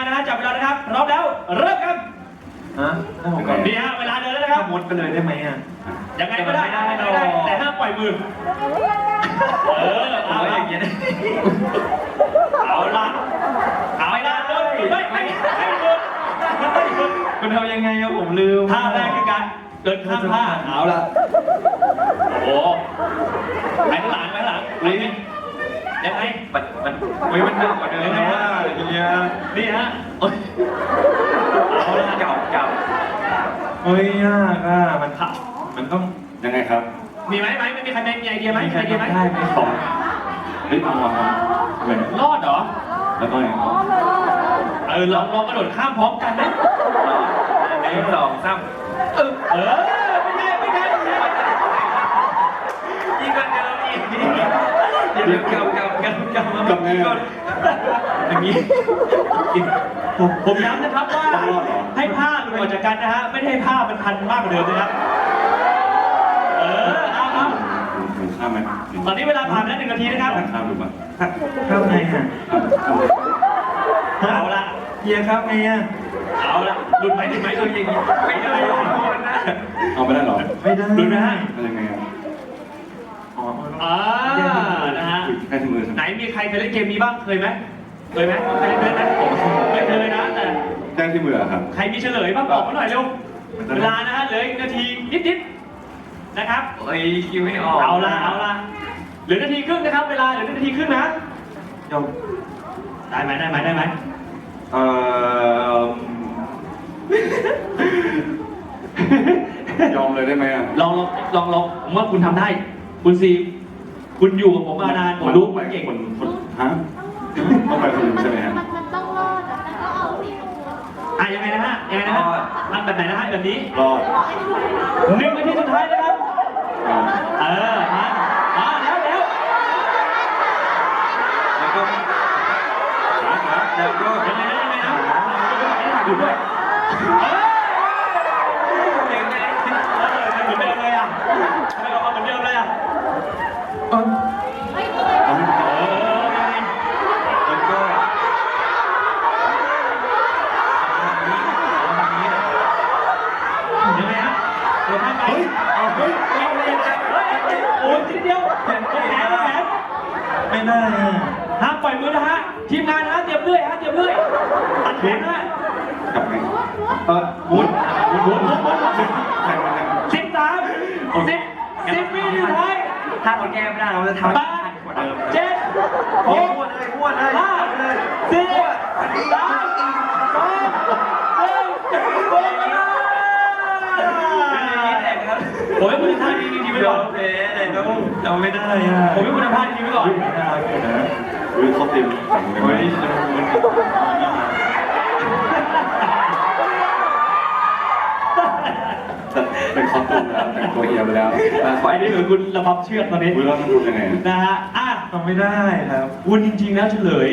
านนะฮะจับเวลานะครับ พร้อมแล้วเริ่มครับฮะให้ผมก่อนนี่ฮะเวลาเดินแล้วนะครับ มดไปเลยได้ไหมอะยังไงก็ได้ยังไงก็ได้ แต่ห้ามปล่อยมือ เออผมเอาว่าอละย่างเงี้ยเอาละเอาละเดินไม่ไม่ไม่หยุดไม่หยุดคุณทำยังไงอะผมลืมท่าแรกคือการเดินข้ามผ้าเอาละโอ้ไปข้างหลังไปข้างหลังไปไหมยังไง มันมันเฮ้ยมันหนักกว่าเดิมนะว่า เฮียนี่ฮะโอ้ยเอาละเก่าเก่าเฮ้ยยากอะมันครับมันต้องยังไงครับมีไหมไหมไม่มีใครมีไอเดียไหมมีไอเดียไหมได้ไหมของเฮ้ยเอาเอาเอาทำไมรอดเหรอแล้วก็ไงเออลองลองกระโดดข้ามพร้อมกันนะหนึ่งสองสามเออเออไม่ใช่ไม่ใช่ไม่ใช่อีกคนเดิมอีกเดี๋ยวเก่าเก่าเก่าเก่ามาก่อน อย่างนี้ผมผมย้ำนะครับว่าต้องรอดเหรอให้ผ้าหลุดออกจากกันนะฮะ ไม่ได้ให้ผ้ามันพันมากกว่าเดิมนะครับ เออเอาเอาผมข้ามไหมตอนนี้เวลาผ่านไปแล้วหนึ่งนาทีนะครับข้ามดูป่ะข้ามไงอะเอาละเฮียครับไงอะเอาละหลุดไหมหลุดไหมเอออย่างงี้ไม่ได้เลยเอาไม่ได้หรอไม่ได้หลุดนะฮะเป็นยังไงอะอ๋ออ่านะฮะใกล้ถึงมือไหนมีใครเคยเล่นเกมนี้บ้างเคยไหม เคยไหมเคยเล่นไหมผมไม่เคยนะแต่แจ้งที่มือครับ ใครมีเฉลยบ้างบอกมาหน่อยเร็วเวลานะฮะเหลืออีกนาทีนิดๆนะครับเอ้ยคิวไม่ออกเอาละเอาละเหลือนาทีครึ่งนะครับ เวลาเหลือนาทีครึ่งนะยอมได้ไหมได้ไหมได้ไหมเอ่อยอมเลยได้ไหมอะลองลองลองลองผมว่าคุณทำได้ คุณซี คุณอยู่กับผมมานานผมรู้คุณเก่งคนคนฮะ ต้องไปคนใช่ไหมฮะมันมันต้องรอดอะแล้วก็เอาที่มันควรอะยังไงนะฮะยังไงนะฮะรอดทำแบบไหนนะฮะแบบนี้รอดหนึ่งนาทีสุดท้ายนะครับเออมามาแล้วแล้วแล้วก็ขาขาแล้วก็ยังไงนะยังไงนะไม่ได้ถ่ายดูด้วยเออยังไงเออมันเหมือนเดิมเลยอะทำไมเราเอาเหมือนเดิมเลยอะ เออ เฮ้ย เอาไม่ เอ เอา อยังไง แล้วก็ ยังไงฮะเดี๋ยวท่านไป เฮ้ยเอาเฮ้ย เอาเลยครับเฮ้ยเฮ้ยโอ้ยทีเดียวแขนแขนแขน ไม่ได้อะห้ามปล่อยมือนะฮะ ทีมงานนะฮะเตรียมเลื่อยฮะเตรียมเลื่อยตัดแขนนะฮะกลับไงเออวุ้นวุ้นวุ้นวุ้นแข่งกันสิบสามสิบสิบวิสุดท้ายถ้าเราแก้ไม่ได้เราจะทำแปให้ดทันกว่าเดิมเจ็ดหโอ้กวนเลยอ้วนเลยห้าเลยสี่สามสองหนึ่งหมดเวลาผมให้คุณท่าดีดีๆไว้ยก่ออนม แพ้เลยต้องเราไม่ได้อะผมให้คุณภาพดีๆไว้ก่อนไม่ได้นะอุ้ยเขาเต็มแข่งเลยเฮ้ยเป็นคอสตูมแล้วแต่งตัวเฮียไปแล้วแต่ขอไอ้ไอ้นี่นี่เหมือนคุณระบับเชือกตอนนี้อุ้ยเราต้องทำยังไงนะฮะอะทำไม่ได้ครับคุณจริงๆแล้วเฉลย